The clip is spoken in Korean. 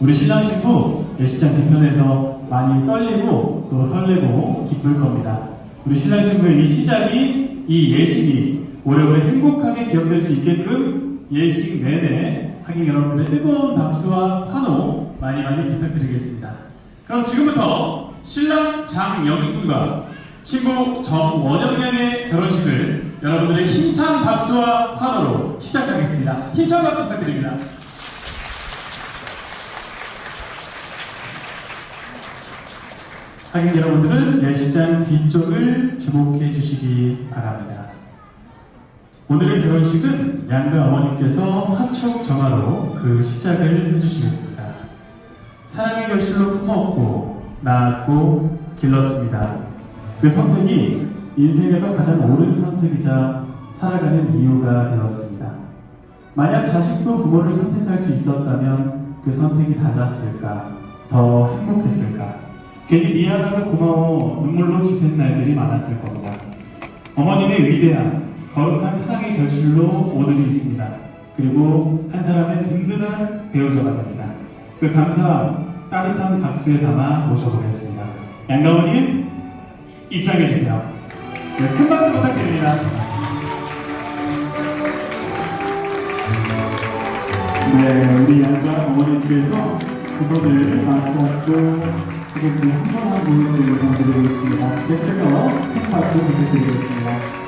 우리 신랑 신부 예식장 뒤편에서 많이 떨리고 또 설레고 기쁠 겁니다. 우리 신랑 신부의 이 시작이 이 예식이 오래오래 행복하게 기억될 수 있게끔 예식 내내 하객 여러분들의 뜨거운 박수와 환호 많이 많이 부탁드리겠습니다. 그럼 지금부터 신랑 장영희 군과 신부 정원영 양의 결혼식을 여러분들의 힘찬 박수와 환호로 시작하겠습니다. 힘찬 박수 부탁드립니다. 하객 여러분들은 예식장 뒤쪽을 주목해 주시기 바랍니다. 오늘의 결혼식은 양가 어머님께서 화촉 정화로 그 시작을 해주시겠습니다. 사랑의 결실로 품었고 낳았고 길렀습니다. 그 선택이 인생에서 가장 옳은 선택이자 살아가는 이유가 되었습니다. 만약 자식도 부모를 선택할 수 있었다면 그 선택이 달랐을까? 더 행복했을까? 괜히 미안하고 고마워 눈물로 지샌 날들이 많았을 겁니다. 어머님의 위대한 거룩한 사랑의 결실로 오늘이 있습니다. 그리고 한 사람의 든든한 배우자가 됩니다. 그 감사함 따뜻한 박수에 담아 모셔보겠습니다. 양가원님 입장해주세요. 네, 큰 박수 부탁드립니다. 네, 우리 양가 어머님께서 그 손을 맞잡고 이렇게 한번한 모습을 보여드리겠습니다. 계속해서 큰 박수 부탁드리겠습니다.